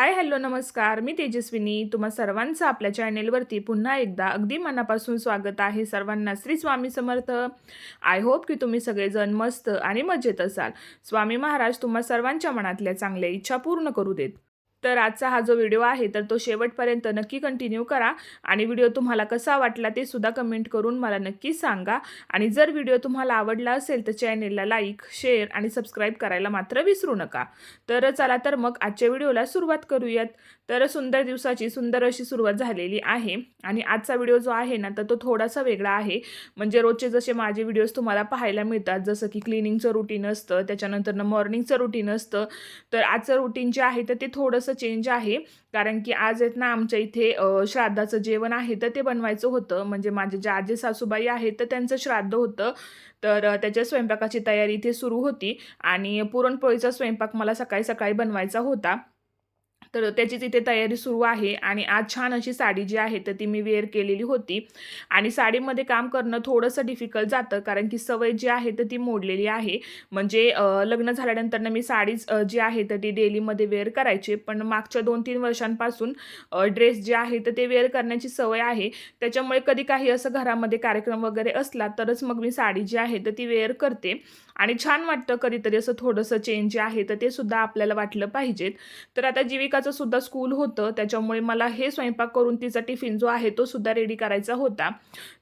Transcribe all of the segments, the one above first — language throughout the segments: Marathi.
हाय हॅलो नमस्कार. मी तेजस्विनी. तुम्हा सर्वांचं आपल्या चॅनेलवरती पुन्हा एकदा अगदी मनापासून स्वागत आहे सर्वांना श्री स्वामी समर्थ. आय होप की तुम्ही सगळेजण मस्त आणि मजेत असाल. स्वामी महाराज तुम्हा सर्वांच्या मनातल्या चांगल्या इच्छा पूर्ण करू देत. तर आजचा हा जो व्हिडिओ आहे तर तो शेवटपर्यंत नक्की कंटिन्यू करा. आणि व्हिडिओ तुम्हाला कसा वाटला ते सुद्धा कमेंट करून मला नक्की सांगा. आणि जर व्हिडिओ तुम्हाला आवडला असेल तर चॅनेलला लाईक शेअर आणि सबस्क्राईब करायला मात्र विसरू नका. तर चला तर मग आजच्या व्हिडिओला सुरुवात करूयात. तर सुंदर दिवसाची सुंदर अशी सुरुवात झालेली आहे. आणि आजचा व्हिडिओ जो आहे ना तर तो थोडासा वेगळा आहे. म्हणजे रोजचे जसे माझे व्हिडिओज तुम्हाला पाहायला मिळतात जसं की क्लिनिंगचं रुटीन असतं त्याच्यानंतर मॉर्निंगचं रुटीन असतं. तर आजचं रुटीन जे आहे तर ते थोडंसं चेंज आहे. कारण की आज आहेत ना आमच्या इथे श्राद्धाचं जेवण आहे तर ते बनवायचं होतं. म्हणजे माझे जे आजी सासूबाई आहेत तर त्यांचं श्राद्ध होतं. तर त्याच्या स्वयंपाकाची तयारी इथे सुरू होती. आणि पुरणपोळीचा स्वयंपाक मला सकाळी सकाळी बनवायचा होता. तर त्याची तिथे तयारी सुरू आहे आणि आज छान अशी साडी जी आहे तर ती मी वेअर केलेली होती. आणि साडीमध्ये काम करणं थोडंसं डिफिकल्ट जातं कारण की सवय जी आहे तर ती मोडलेली आहे. म्हणजे लग्न झाल्यानंतर मी साडीच जी आहे तर ती डेलीमध्ये वेअर करायचे. पण मागच्या दोन तीन वर्षांपासून ड्रेस जे आहे तर ते वेअर करण्याची सवय आहे. त्याच्यामुळे कधी काही असं घरामध्ये कार्यक्रम वगैरे असला तरच मग मी साडी जी आहे तर ती वेअर करते. आणि छान वाटतं कधीतरी असं थोडंसं चेंज जे आहे तर ते सुद्धा आपल्याला वाटलं पाहिजेत. तर आता जीविकाचं सुद्धा स्कूल होतं त्याच्यामुळे मला हे स्वयंपाक करून तिचा टिफिन जो आहे तो सुद्धा रेडी करायचा होता.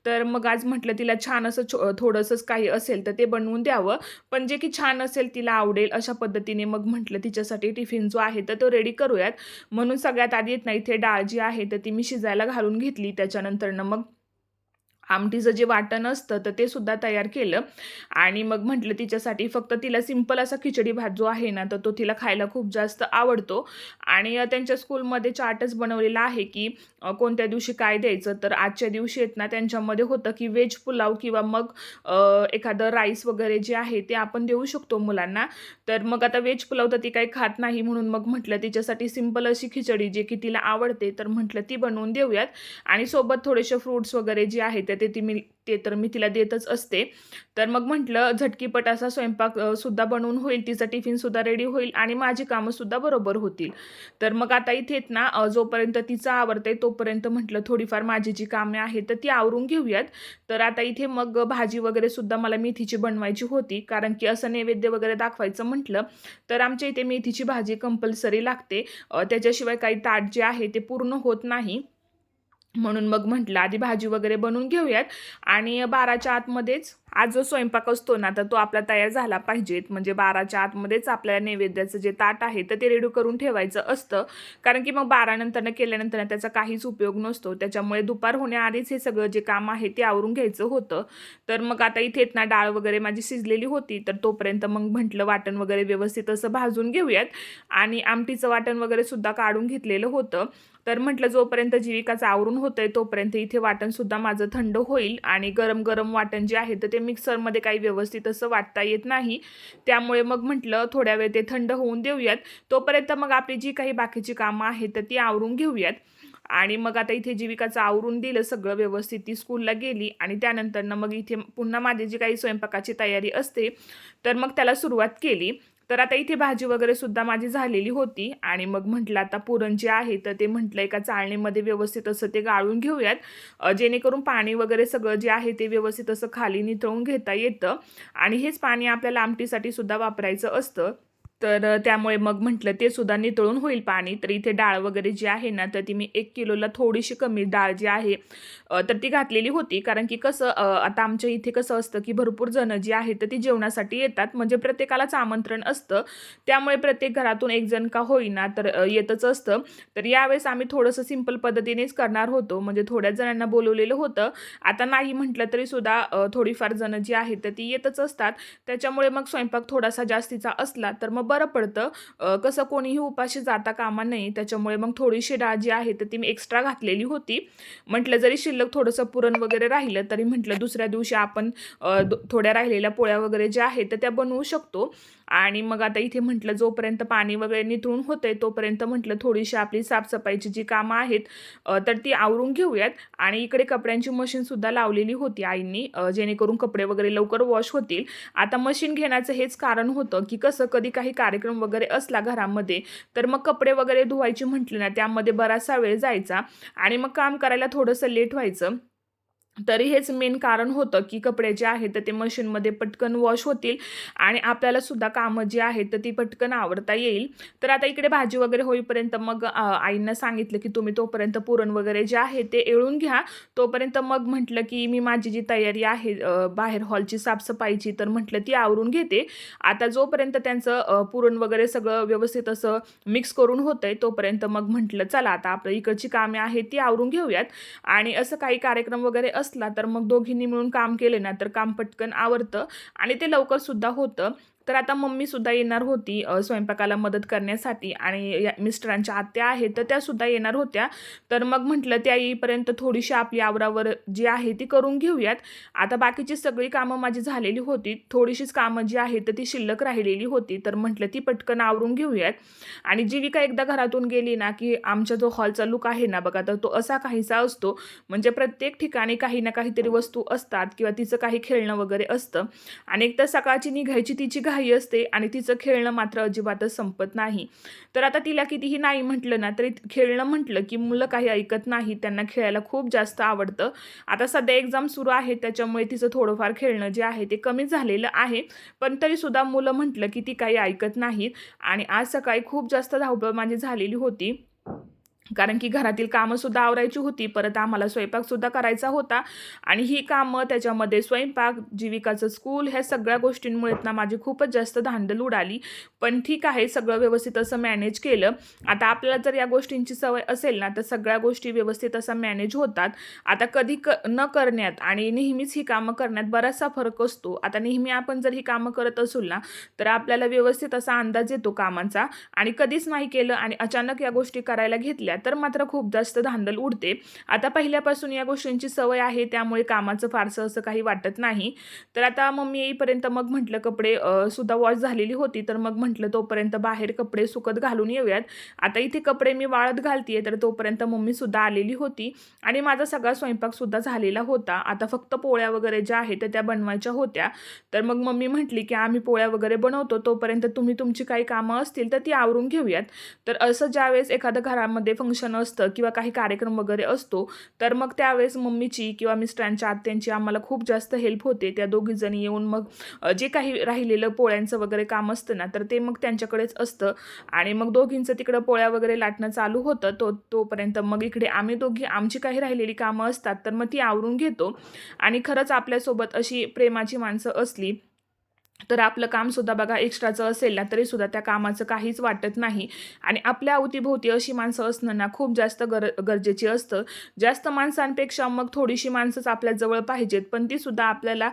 तर मग आज म्हटलं तिला छान असं छो थोडंसंच काही असेल तर ते बनवून द्यावं. पण जे की छान असेल तिला आवडेल अशा पद्धतीने मग म्हटलं तिच्यासाठी टिफिन जो आहे तर तो रेडी करूयात. म्हणून सगळ्यात आधी येत ना इथे डाळ जी आहे तर ती मी शिजायला घालून घेतली. त्याच्यानंतरनं मग आमटीचं जे वाटण असतं तर ते सुद्धा तयार केलं. आणि मग म्हटलं तिच्यासाठी फक्त तिला सिंपल असा खिचडी भात जो आहे ना तर तो तिला खायला खूप जास्त आवडतो. आणि त्यांच्या स्कूलमध्ये चार्टच बनवलेला आहे की कोणत्या दिवशी काय द्यायचं? तर आजच्या दिवशी आहेत ना त्यांच्यामध्ये होतं की व्हेज पुलाव किंवा मग एखादं राईस वगैरे जे आहे ते आपण देऊ शकतो मुलांना. तर मग आता व्हेज पुलाव तर ती काही खात नाही म्हणून मग म्हटलं तिच्यासाठी सिंपल अशी खिचडी जे की तिला आवडते तर म्हटलं ती बनवून देऊयात. आणि सोबत थोडेसे फ्रूट्स वगैरे जे आहे ते ते ती मी ते तर मी तिला देतच असते. तर मग म्हटलं झटकीपट असा स्वयंपाक सुद्धा बनवून होईल तिचा टिफिनसुद्धा रेडी होईल आणि माझी कामंसुद्धा बरोबर होतील. तर मग आता इथेच ना जोपर्यंत तिचं आवडतंय तोपर्यंत म्हटलं थोडीफार माझी जी कामे आहेत तर ती आवरून घेऊयात. तर आता इथे मग भाजी वगैरे सुद्धा मला मेथीची बनवायची होती कारण की असं नैवेद्य वगैरे दाखवायचं म्हटलं तर आमच्या इथे मेथीची भाजी कंपल्सरी लागते. त्याच्याशिवाय काही ताट जे आहे ते पूर्ण होत नाही. म्हणून मग म्हटलं आधी भाजी वगैरे बनवून घेऊयात. आणि बाराच्या आतमध्येच आज जो स्वयंपाक असतो ना तर तो आपला तयार झाला पाहिजेत म्हणजे बाराच्या आतमध्येच आपल्याला नैवेद्याचं जे ताट आहे तर ते रेडी करून ठेवायचं असतं. कारण की मग बारानंतरनं केल्यानंतर त्याचा काहीच उपयोग नसतो. त्याच्यामुळे दुपार होण्याआधीच हे सगळं जे काम आहे ते आवरून घ्यायचं होतं. तर मग आता इथेच ना डाळ वगैरे माझी शिजलेली होती. तर तोपर्यंत मग म्हटलं वाटण वगैरे व्यवस्थित असं भाजून घेऊयात. आणि आमटीचं वाटण वगैरे सुद्धा काढून घेतलेलं होतं. तर म्हटलं जोपर्यंत जीविकाचं आवरून होतंय तोपर्यंत इथे वाटणसुद्धा माझं थंड होईल आणि गरम गरम वाटण जे आहे तर ते मिक्सरमध्ये काही व्यवस्थित असं वाटता येत नाही. त्यामुळे मग म्हटलं थोड्या वेळ ते थंड होऊन देऊयात. तोपर्यंत मग आपली जी काही बाकीची कामं आहेत तर ती आवरून घेऊयात. आणि मग आता इथे जीविकाचं आवरून दिलं सगळं व्यवस्थित ती स्कूलला गेली आणि त्यानंतरनं मग इथे पुन्हा माझी जी काही स्वयंपाकाची तयारी असते तर मग त्याला सुरुवात केली. तर आता इथे भाजी वगैरे सुद्धा माझी झालेली होती आणि मग म्हटलं आता पुरण जे आहे तर ते म्हटलं एका चाळणीमध्ये व्यवस्थित असं ते गाळून घेऊयात. जेणेकरून पाणी वगैरे सगळं जे आहे ते व्यवस्थित असं खाली निथळून घेता येतं. आणि हेच पाणी आपल्याला आमटीसाठी सुद्धा वापरायचं असतं. तर त्यामुळे मग म्हटलं ते सुद्धा नितळून होईल पाणी. तर इथे डाळ वगैरे जी आहे ना तर ती मी एक किलोला थोडीशी कमी डाळ जी आहे तर ती घातलेली होती. कारण की कसं आता आमच्या इथे कसं असतं की भरपूर जणं जी आहे तर ती जेवणासाठी येतात. म्हणजे प्रत्येकालाच आमंत्रण असतं. त्यामुळे प्रत्येक घरातून एक जण का होईना तर येतच असतं. तर यावेळेस आम्ही थोडंसं सिंपल पद्धतीनेच करणार होतो. म्हणजे थोड्याच जणांना बोलवलेलं होतं. आता नाही म्हटलं तरी सुद्धा थोडीफार जणं जी आहेत तर ती येतच असतात. त्याच्यामुळे मग स्वयंपाक थोडासा जास्तीचा असला तर मग बरं पडतं. कसं कोणीही उपाशी जाता कामा नये त्याच्यामुळे मग थोडीशी डाळ जी आहे तर ती मी एक्स्ट्रा घातलेली होती. म्हटलं जरी शिल्लक थोडंसं पुरण वगैरे राहिलं तरी म्हटलं दुसऱ्या दिवशी आपण थोड्या राहिलेल्या पोळ्या वगैरे ज्या आहेत तर त्या बनवू शकतो. आणि मग आता इथे म्हटलं जोपर्यंत पाणी वगैरे निथळून होतंय तोपर्यंत म्हटलं थोडीशी आपली साफसफाईची जी कामं आहेत तर ती आवरून घेऊयात. आणि इकडे कपड्यांची मशीनसुद्धा लावलेली होती आईंनी जेणेकरून कपडे वगैरे लवकर वॉश होतील. आता मशीन घेण्याचं हेच कारण होतं की कसं कधी काही कार्यक्रम वगैरे असला घरामध्ये तर मग कपडे वगैरे धुवायचे म्हटले ना त्यामध्ये बराचसा वेळ जायचा आणि मग काम करायला थोडंसं लेट व्हायचं. तरी हेच मेन कारण होतं की कपडे जे आहेत तर ते मशीनमध्ये पटकन वॉश होतील आणि आपल्याला सुद्धा कामं जी आहेत तर ती पटकन आवडता येईल. तर आता इकडे भाजी वगैरे होईपर्यंत मग आईनं आईंना सांगितलं की तुम्ही तोपर्यंत पुरण वगैरे जे आहे ते एळून घ्या. तोपर्यंत मग म्हटलं की मी माझी जी तयारी आहे बाहेर हॉलची साफसफाईची तर म्हटलं ती आवरून घेते. आता जोपर्यंत त्यांचं पुरण वगैरे सगळं व्यवस्थित असं मिक्स करून होतंय तोपर्यंत मग म्हटलं चला आता आपलं इकडची कामे आहेत ती आवरून घेऊयात. आणि असं काही कार्यक्रम वगैरे असं असला तर मग दोघींनी मिळून काम केले ना तर काम पटकन आवरतं आणि ते लवकर सुद्धा होतं. तर आता मम्मी सुद्धा येणार होती स्वयंपाकाला मदत करण्यासाठी आणि या मिस्टरांच्या आत्या आहेत तर त्या सुद्धा येणार होत्या. तर मग म्हटलं त्या येईपर्यंत थोडीशी आपली आवरावर जी आहे ती करून घेऊयात. आता बाकीची सगळी कामं माझी झालेली होती. थोडीशीच कामं जी आहेत तर ती शिल्लक राहिलेली होती. तर म्हटलं ती पटकन आवरून घेऊयात. आणि जीविका एकदा घरातून गेली ना की आमचा जो हॉलचा लुक आहे ना बघा तर तो असा काहीसा असतो. म्हणजे प्रत्येक ठिकाणी काही ना काहीतरी वस्तू असतात किंवा तिचं काही खेळणं वगैरे असतं. आणि एक तर सकाळची निघायची तिची घाई असते आणि तिचं खेळणं मात्र अजिबातच संपत नाही. तर आता तिला कितीही नाही म्हटलं ना तरी खेळणं म्हटलं की मुलं काही ऐकत नाही त्यांना खेळायला खूप जास्त आवडतं. आता सध्या एक्झाम सुरू आहे त्याच्यामुळे तिचं थोडंफार खेळणं जे आहे ते कमी झालेलं आहे. पण तरीसुद्धा मुलं म्हटलं की ती काही ऐकत नाहीत. आणि आज सकाळी खूप जास्त धावपळ माझी झालेली होती. कारण की घरातील कामंसुद्धा आवरायची होती. परत आम्हाला स्वयंपाकसुद्धा करायचा होता. आणि ही कामं त्याच्यामध्ये स्वयंपाक जीविकाचं स्कूल ह्या सगळ्या गोष्टींमुळे ना माझी खूपच जास्त धांडल उडाली. पण ठीक आहे सगळं व्यवस्थित असं मॅनेज केलं. आता आपल्याला जर या गोष्टींची सवय असेल ना तर सगळ्या गोष्टी व्यवस्थित असं मॅनेज होतात. आता कधी क न करण्यात आणि नेहमीच ही कामं करण्यात बराचसा फरक असतो. आता नेहमी आपण जर ही कामं करत असू ना तर आपल्याला व्यवस्थित असा अंदाज येतो कामांचा. आणि कधीच नाही केलं आणि अचानक या गोष्टी करायला घेतल्या तर मात्र खूप जास्त धांदल उडते. आता पहिल्यापासून या गोष्टींची सवय आहे त्यामुळे कामाचं फारसं असं काही वाटत नाही. तर आता मम्मी येईपर्यंत मग म्हटलं कपडे सुद्धा वॉश झालेली होती तर मग म्हटलं तोपर्यंत बाहेर कपडे सुकत घालून येऊयात. आता इथे कपडे मी वाळत घालतीये तर तोपर्यंत मम्मीसुद्धा आलेली होती. आणि माझा सगळा स्वयंपाकसुद्धा झालेला होता. आता फक्त पोळ्या वगैरे ज्या आहेत त्या बनवायच्या होत्या. तर मग मम्मी म्हटली की आम्ही पोळ्या वगैरे बनवतो तोपर्यंत तुम्ही तुमची काही कामं असतील तर ती आवरून घेऊयात. तर असं ज्यावेळेस एखादं घरामध्ये फंक्शन फंक्शन असतं किंवा काही कार्यक्रम वगैरे असतो तर मग त्यावेळेस मम्मीची किंवा मिस्टरांच्या आत्यांची आम्हाला खूप जास्त हेल्प होते. त्या दोघीजणी येऊन मग जे काही राहिलेलं पोळ्यांचं वगैरे काम असतं ना तर ते मग त्यांच्याकडेच असतं. आणि मग दोघींचं तिकडं पोळ्या वगैरे लाटणं चालू होतं तो तोपर्यंत मग इकडे आम्ही दोघी आमची काही राहिलेली कामं असतात तर मग ती आवरून घेतो. आणि खरंच आपल्यासोबत अशी प्रेमाची माणसं असली तर आपलं कामसुद्धा बघा एक्स्ट्राचं असेल ना तरीसुद्धा त्या कामाचं काहीच वाटत नाही. आणि आपल्या अवतीभोवती अशी माणसं असणं ना खूप जास्त गर गरजेची असतं. जास्त माणसांपेक्षा मग थोडीशी माणसंच आपल्या जवळ पाहिजेत पण तीसुद्धा आपल्याला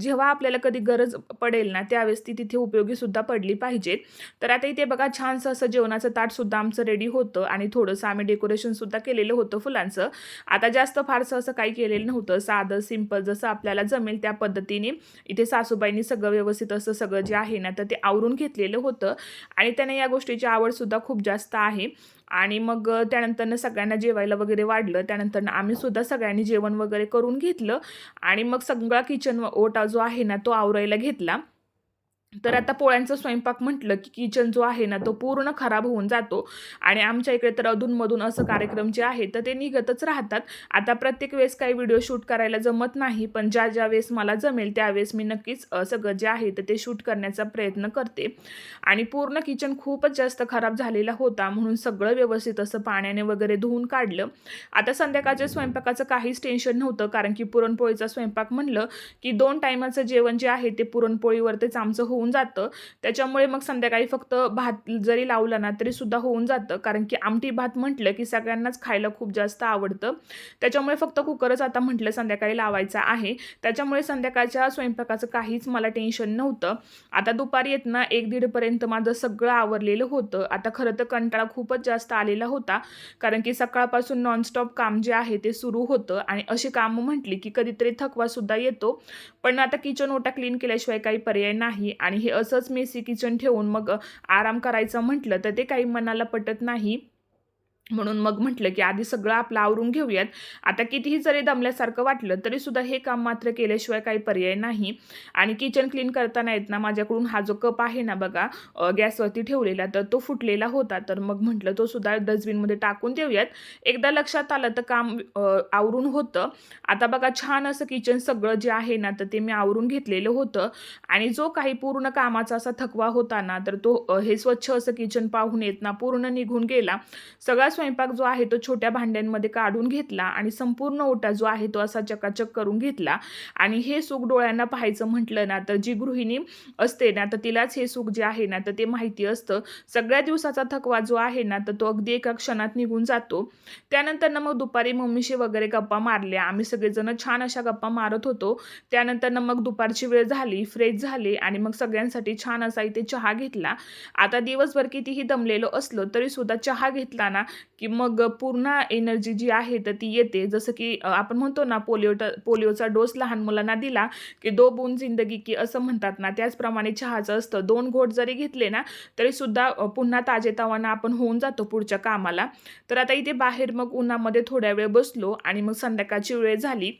जेव्हा आपल्याला कधी गरज पडेल ना त्यावेळेस ती तिथे उपयोगीसुद्धा पडली पाहिजेत. तर आता इथे बघा छानसं असं जेवणाचं ताटसुद्धा आमचं रेडी होतं आणि थोडंसं आम्ही डेकोरेशनसुद्धा केलेलं होतं फुलांचं. आता जास्त फारसं असं काही केलेलं नव्हतं. साधं सिंपल जसं आपल्याला जमेल त्या पद्धतीने इथे सासूबाईंनी सगळं व्यवस्थित व्यवस्थित असं सगळं जे आहे ना तर ते आवरून घेतलेलं होतं. आणि त्याने या गोष्टीची आवडसुद्धा खूप जास्त आहे. आणि मग त्यानंतरनं सगळ्यांना जेवायला वगैरे वाढलं. त्यानंतरनं आम्ही सुद्धा सगळ्यांनी जेवण वगैरे करून घेतलं. आणि मग सगळा किचन ओटा जो आहे ना तो आवरायला घेतला. तर आता पोळ्यांचा स्वयंपाक म्हटलं की किचन जो आहे ना तो पूर्ण खराब होऊन जातो. आणि आमच्या इकडे तर अधूनमधून असं कार्यक्रम जे आहे तर ते निघतच राहतात. आता प्रत्येक वेळेस काही व्हिडिओ शूट करायला जमत नाही पण ज्या ज्या वेळेस मला जमेल त्यावेळेस मी नक्कीच सगळं जे आहे तर ते शूट करण्याचा प्रयत्न करते. आणि पूर्ण किचन खूपच जास्त खराब झालेला होता म्हणून सगळं व्यवस्थित असं पाण्याने वगैरे धुवून काढलं. आता संध्याकाळच्या स्वयंपाकाचं काहीच टेन्शन नव्हतं कारण की पुरणपोळीचा स्वयंपाक म्हणलं की दोन टायमाचं जेवण जे आहे ते पुरणपोळीवरतीच आमचं होऊन होऊन जातं. त्याच्यामुळे मग संध्याकाळी फक्त भात जरी लावला ना तरी सुद्धा होऊन जातं. कारण की आमटी भात म्हटलं की सगळ्यांनाच खायला खूप जास्त आवडतं. त्याच्यामुळे फक्त कुकरच आता म्हटलं संध्याकाळी लावायचा आहे. त्याच्यामुळे संध्याकाळच्या स्वयंपाकाचं काहीच मला टेन्शन नव्हतं. आता दुपारी येत ना एक दीडपर्यंत माझं सगळं आवरलेलं होतं. आता खरं तर कंटाळा खूपच जास्त आलेला होता. कारण की सकाळपासून नॉनस्टॉप काम जे आहे ते सुरू होतं. आणि अशी कामं म्हटली की कधीतरी थकवासुद्धा येतो. पण आता किचन ओटा क्लीन केल्याशिवाय काही पर्याय नाही. आणि हे असंच मेसी किचन ठेवून मग आराम करायचं म्हटलं तर ते काही मनाला पटत नाही. म्हणून मग म्हटलं की आधी सगळं आपलं आवरून घेऊयात. आता कितीही जरी दमल्यासारखं वाटलं तरी सुद्धा हे काम मात्र केल्याशिवाय काही पर्याय नाही. आणि किचन क्लीन करताना येत ना माझ्याकडून हा जो कप आहे ना बघा गॅसवरती ठेवलेला तर तो फुटलेला होता. तर मग म्हटलं तो सुद्धा डस्टबिनमध्ये टाकून देऊयात. एकदा लक्षात आलं तर काम आवरून होतं. आता बघा छान असं किचन सगळं जे आहे ना तर ते मी आवरून घेतलेलं होतं. आणि जो काही पूर्ण कामाचा असा थकवा होता ना तर तो हे स्वच्छ असं किचन पाहून येत ना पूर्ण निघून गेला. सगळा स्वयंपाक जो आहे तो छोट्या भांड्यांमध्ये काढून घेतला आणि संपूर्ण ओटा जो आहे तो असा चकाचक करून घेतला. आणि हे सुख डोळ्यांना पाहायचं म्हटलं ना तर जी गृहिणी असते ना तर तिलाच हे सुख जे आहे ना तर ते माहिती असतं. सगळ्या दिवसाचा थकवा जो आहे ना तर तो अगदी एका क्षणात निघून जातो. त्यानंतर ना मग दुपारी मम्मीशी वगैरे गप्पा मारल्या. आम्ही सगळेजण छान अशा गप्पा मारत होतो. त्यानंतर ना मग दुपारची वेळ झाली फ्रेश झाली आणि मग सगळ्यांसाठी छान असा इथे चहा घेतला. आता दिवसभर कितीही दमलेलो असलो तरी सुद्धा चहा घेतला ना की मग पूर्ण एनर्जी जी आहे तर ती येते. जसं की आपण म्हणतो ना पोलिओ पोलिओचा डोस लहान मुलांना दिला की दो बून जिंदगी की असं म्हणतात ना. त्याचप्रमाणे चहाचं असतं. दोन घोट जरी घेतले ना तरी सुद्धा पुन्हा ताजेतवानं आपण होऊन जातो पुढच्या कामाला. तर आता इथे बाहेर मग उन्हामध्ये थोड्या वेळ बसलो आणि मग संध्याकाळची वेळ झाली.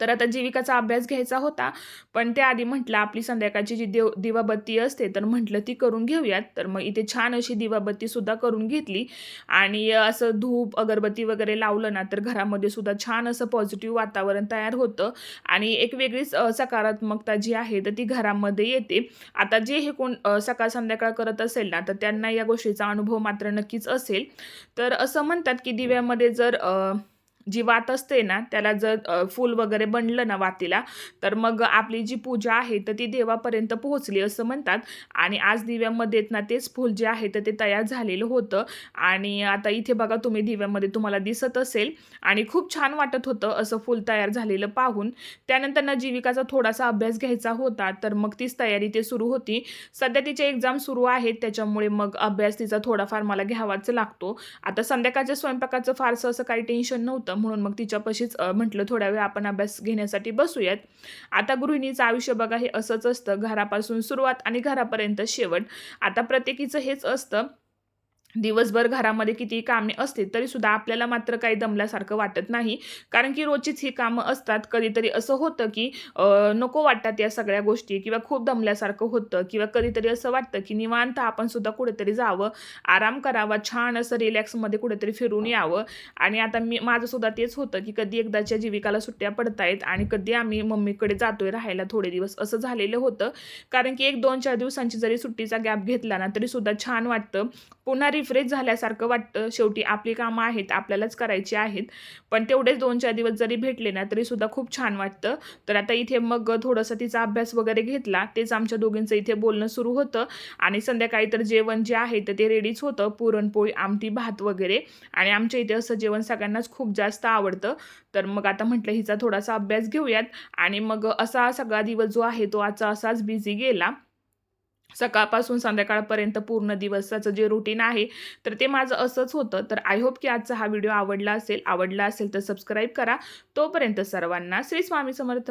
तर आता जीविकाचा अभ्यास घ्यायचा होता पण त्याआधी म्हटलं आपली संध्याकाळची जी देव दिवाबत्ती असते तर म्हटलं ती करून घेऊयात. तर मग इथे छान अशी दिवाबत्तीसुद्धा करून घेतली. आणि असं धूप अगरबत्ती वगैरे लावलं ना तर घरामध्ये सुद्धा छान असं पॉझिटिव्ह वातावरण तयार होतं. आणि एक वेगळीच सकारात्मकता जी आहे तर ती घरामध्ये येते. आता जे हे कोण सकाळ संध्याकाळ करत असेल ना तर त्यांना या गोष्टीचा अनुभव मात्र नक्कीच असेल. तर असं म्हणतात की दिव्यामध्ये जर जी वात असते ना त्याला जर फूल वगैरे बनलं ना वातीला तर मग आपली जी पूजा आहे तर ती देवापर्यंत पोहोचली असं म्हणतात. आणि आज दिव्यामध्ये ना तेच फूल जे आहे तर ते तयार झालेलं होतं. आणि आता इथे बघा तुम्ही दिव्यामध्ये तुम्हाला दिसत असेल. आणि खूप छान वाटत होतं असं फूल तयार झालेलं पाहून. त्यानंतर ना जीविकाचा थोडासा अभ्यास घ्यायचा होता तर मग तीच तयारी ते सुरू होती. सध्या तिचे एक्झाम सुरू आहेत त्याच्यामुळे मग अभ्यास तिचा थोडाफार मला घ्यावाच लागतो. आता संध्याकाळच्या स्वयंपाकाचं फारसं असं काही टेन्शन नव्हतं. म्हणून मग तिच्यापाशीच म्हटलं थोड्या वेळ आपण अभ्यास घेण्यासाठी बसूयात. आता गृहिणीचं आयुष्य बघा हे असंच असतं. घरापासून सुरुवात आणि घरापर्यंत शेवट. आता प्रत्येकीचं हेच असतं. दिवसभर घरामध्ये किती कामे असतील तरी सुद्धा आपल्याला मात्र काही दमल्यासारखं वाटत नाही. कारण की रोजचीच ही कामं असतात. कधीतरी असं होतं की नको वाटतात या सगळ्या गोष्टी किंवा खूप दमल्यासारखं होतं किंवा कधीतरी असं वाटतं की निवांत आपण सुद्धा कुठेतरी जावं आराम करावा छान असं रिलॅक्समध्ये कुठेतरी फिरून यावं. आणि आता मी माझं सुद्धा तेच होतं की कधी एकदाच्या जीविकाला सुट्ट्या पडतायत आणि कधी आम्ही मम्मीकडे जातोय राहायला थोडे दिवस असं झालेलं होतं. कारण की एक दोन चार दिवसांची जरी सुट्टीचा गॅप घेतला ना तरी सुद्धा छान वाटतं. पुन्हा रिफ्रेश झाल्यासारखं वाटतं. शेवटी आपली कामं आहेत आपल्यालाच करायची आहेत. पण तेवढेच दोन चार दिवस जरी भेटले ना तरीसुद्धा खूप छान वाटतं. तर आता इथे मग थोडंसं तिचा अभ्यास वगैरे घेतला. तेच आमच्या दोघींचं इथे बोलणं सुरू होतं. आणि संध्याकाळी तर जेवण जे आहे तर ते रेडीच होतं. पुरणपोळी आमटी भात वगैरे. आणि आमच्या इथे असं जेवण सगळ्यांनाच खूप जास्त आवडतं. तर मग आता म्हटलं हिचा थोडासा अभ्यास घेऊयात. आणि मग असा सगळा दिवस जो आहे तो आजचा असाच बिझी गेला. सकाळपासून संध्याकाळपर्यंत पूर्ण दिवसाचं जे रुटीन आहे तर ते माझं असंच होतं. तर आय होप की आजचा हा व्हिडिओ आवडला असेल आवडला असेल तर सबस्क्राईब करा. तोपर्यंत सर्वांना श्री स्वामी समर्थ.